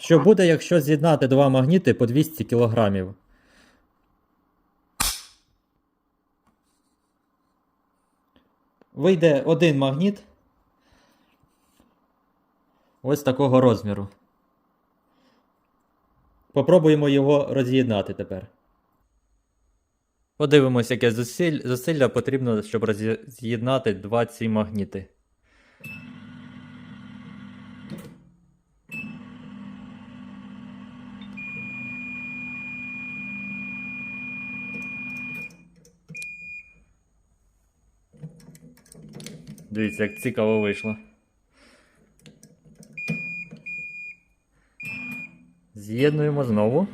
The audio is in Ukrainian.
Що буде, якщо з'єднати два магніти по 200 кг? Вийде один магніт. Ось такого розміру. Попробуємо його роз'єднати тепер. Подивимось, яке зусиль, зусилля потрібно, щоб роз'єднати два ці магніти. Дивіться, як цікаво вийшло. З'єднуємо знову.